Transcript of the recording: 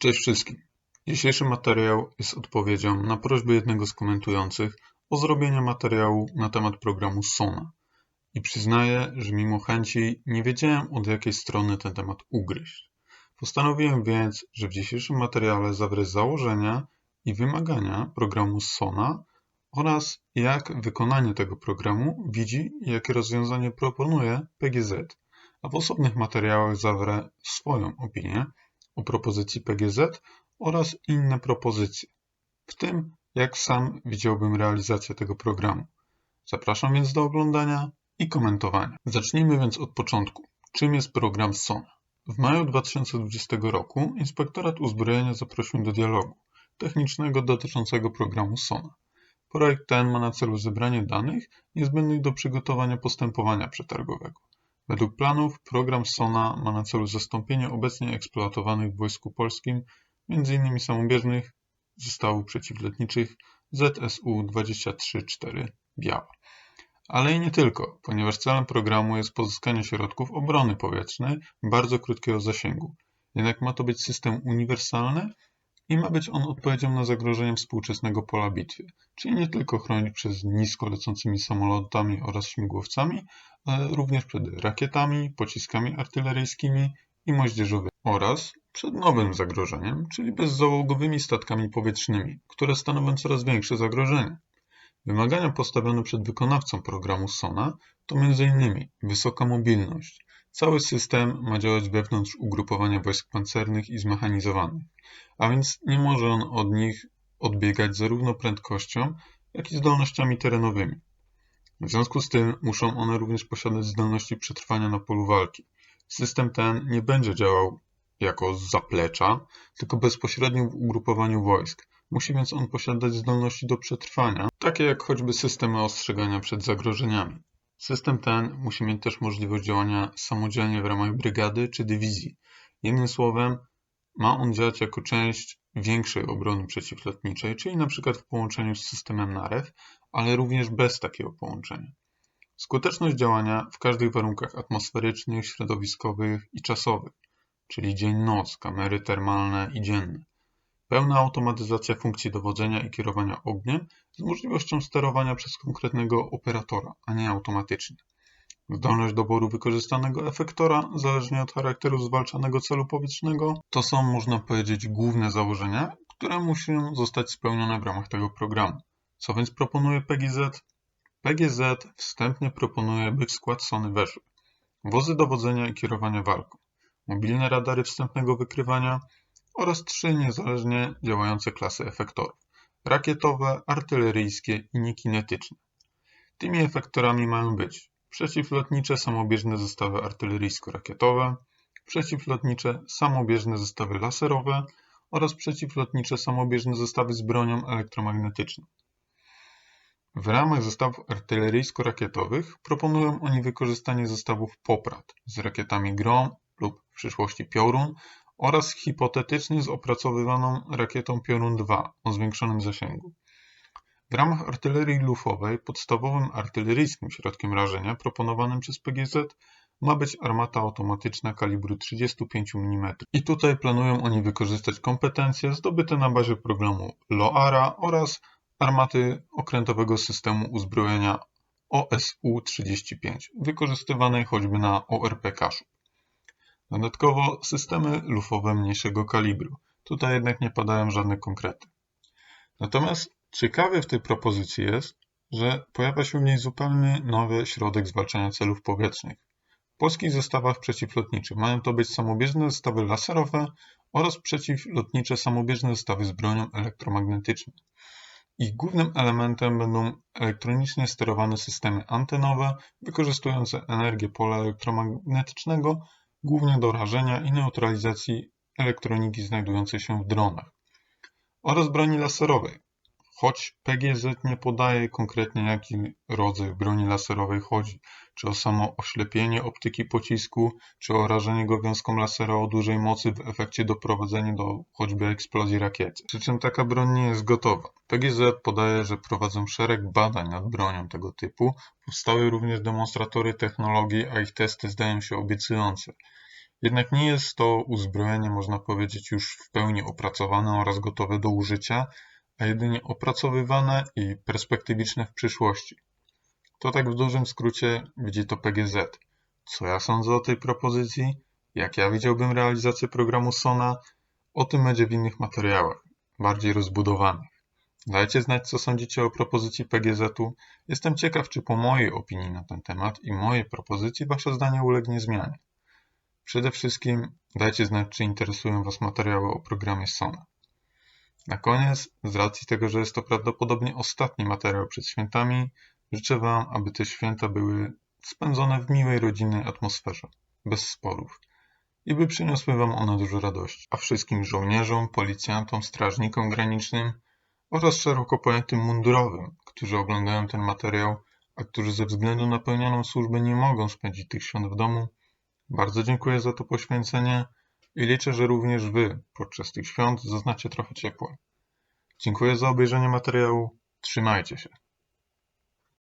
Cześć wszystkim. Dzisiejszy materiał jest odpowiedzią na prośbę jednego z komentujących o zrobienie materiału na temat programu Sona. I przyznaję, że mimo chęci nie wiedziałem od jakiej strony ten temat ugryźć. Postanowiłem więc, że w dzisiejszym materiale zawrę założenia i wymagania programu Sona oraz jak wykonanie tego programu widzi i jakie rozwiązanie proponuje PGZ, a w osobnych materiałach zawrę swoją opinię o propozycji PGZ oraz inne propozycje, w tym jak sam widziałbym realizację tego programu. Zapraszam więc do oglądania i komentowania. Zacznijmy więc od początku. Czym jest program SONA? W maju 2020 roku Inspektorat Uzbrojenia zaprosił do dialogu technicznego dotyczącego programu SONA. Projekt ten ma na celu zebranie danych niezbędnych do przygotowania postępowania przetargowego. Według planów program SONA ma na celu zastąpienie obecnie eksploatowanych w Wojsku Polskim m.in. samobieżnych zestawów przeciwlotniczych ZSU-23-4 Biała. Ale i nie tylko, ponieważ celem programu jest pozyskanie środków obrony powietrznej bardzo krótkiego zasięgu. Jednak ma to być system uniwersalny i ma być on odpowiedzią na zagrożenia współczesnego pola bitwy, czyli nie tylko chronić przed nisko lecącymi samolotami oraz śmigłowcami, ale również przed rakietami, pociskami artyleryjskimi i moździerzowymi oraz przed nowym zagrożeniem, czyli bezzałogowymi statkami powietrznymi, które stanowią coraz większe zagrożenie. Wymagania postawione przed wykonawcą programu SONA to m.in. wysoka mobilność. Cały system ma działać wewnątrz ugrupowania wojsk pancernych i zmechanizowanych, a więc nie może on od nich odbiegać zarówno prędkością, jak i zdolnościami terenowymi. W związku z tym muszą one również posiadać zdolności przetrwania na polu walki. System ten nie będzie działał jako zaplecza, tylko bezpośrednio w ugrupowaniu wojsk. Musi więc on posiadać zdolności do przetrwania, takie jak choćby systemy ostrzegania przed zagrożeniami. System ten musi mieć też możliwość działania samodzielnie w ramach brygady czy dywizji. Jednym słowem, ma on działać jako część większej obrony przeciwlotniczej, czyli np. w połączeniu z systemem NAREW, ale również bez takiego połączenia. Skuteczność działania w każdych warunkach atmosferycznych, środowiskowych i czasowych, czyli dzień-noc, kamery termalne i dzienne. Pełna automatyzacja funkcji dowodzenia i kierowania ogniem z możliwością sterowania przez konkretnego operatora, a nie automatycznie. Zdolność doboru wykorzystanego efektora, zależnie od charakteru zwalczanego celu powietrznego, to są, można powiedzieć, główne założenia, które muszą zostać spełnione w ramach tego programu. Co więc proponuje PGZ? PGZ wstępnie proponuje, by w skład SONY weszły wozy dowodzenia i kierowania walką, mobilne radary wstępnego wykrywania oraz trzy niezależnie działające klasy efektorów rakietowe, artyleryjskie i niekinetyczne. Tymi efektorami mają być przeciwlotnicze samobieżne zestawy artyleryjsko-rakietowe, przeciwlotnicze samobieżne zestawy laserowe oraz przeciwlotnicze samobieżne zestawy z bronią elektromagnetyczną. W ramach zestawów artyleryjsko-rakietowych proponują oni wykorzystanie zestawów Poprad z rakietami Grom lub w przyszłości Piorun oraz hipotetycznie z opracowywaną rakietą Piorun-2 o zwiększonym zasięgu. W ramach artylerii lufowej podstawowym artyleryjskim środkiem rażenia proponowanym przez PGZ ma być armata automatyczna kalibru 35 mm. I tutaj planują oni wykorzystać kompetencje zdobyte na bazie programu LOARA oraz armaty okrętowego systemu uzbrojenia OSU-35, wykorzystywanej choćby na ORP Kaszub. Dodatkowo systemy lufowe mniejszego kalibru. Tutaj jednak nie padają żadne konkrety. Natomiast ciekawe w tej propozycji jest, że pojawia się w niej zupełnie nowy środek zwalczania celów powietrznych. W polskich zestawach przeciwlotniczych mają to być samobieżne zestawy laserowe oraz przeciwlotnicze samobieżne zestawy z bronią elektromagnetyczną. Ich głównym elementem będą elektronicznie sterowane systemy antenowe wykorzystujące energię pola elektromagnetycznego głównie do rażenia i neutralizacji elektroniki znajdującej się w dronach oraz broni laserowej, choć PGZ nie podaje konkretnie jaki rodzaj broni laserowej chodzi, czy o samo oślepienie optyki pocisku, czy o rażenie go wiązką lasera o dużej mocy w efekcie doprowadzenia do choćby eksplozji rakiety. Przy czym taka broń nie jest gotowa. PGZ podaje, że prowadzą szereg badań nad bronią tego typu. Powstały również demonstratory technologii, a ich testy zdają się obiecujące. Jednak nie jest to uzbrojenie, można powiedzieć, już w pełni opracowane oraz gotowe do użycia, a jedynie opracowywane i perspektywiczne w przyszłości. To tak w dużym skrócie widzi to PGZ. Co ja sądzę o tej propozycji? Jak ja widziałbym realizację programu SONA? O tym będzie w innych materiałach, bardziej rozbudowanych. Dajcie znać, co sądzicie o propozycji PGZ-u. Jestem ciekaw, czy po mojej opinii na ten temat i mojej propozycji Wasze zdanie ulegnie zmianie. Przede wszystkim dajcie znać, czy interesują Was materiały o programie SONA. Na koniec, z racji tego, że jest to prawdopodobnie ostatni materiał przed świętami, życzę Wam, aby te święta były spędzone w miłej rodzinnej atmosferze, bez sporów i by przyniosły Wam one dużo radości. A wszystkim żołnierzom, policjantom, strażnikom granicznym oraz szeroko pojętym mundurowym, którzy oglądają ten materiał, a którzy ze względu na pełnioną służbę nie mogą spędzić tych świąt w domu, bardzo dziękuję za to poświęcenie i liczę, że również Wy podczas tych świąt zaznacie trochę ciepła. Dziękuję za obejrzenie materiału. Trzymajcie się.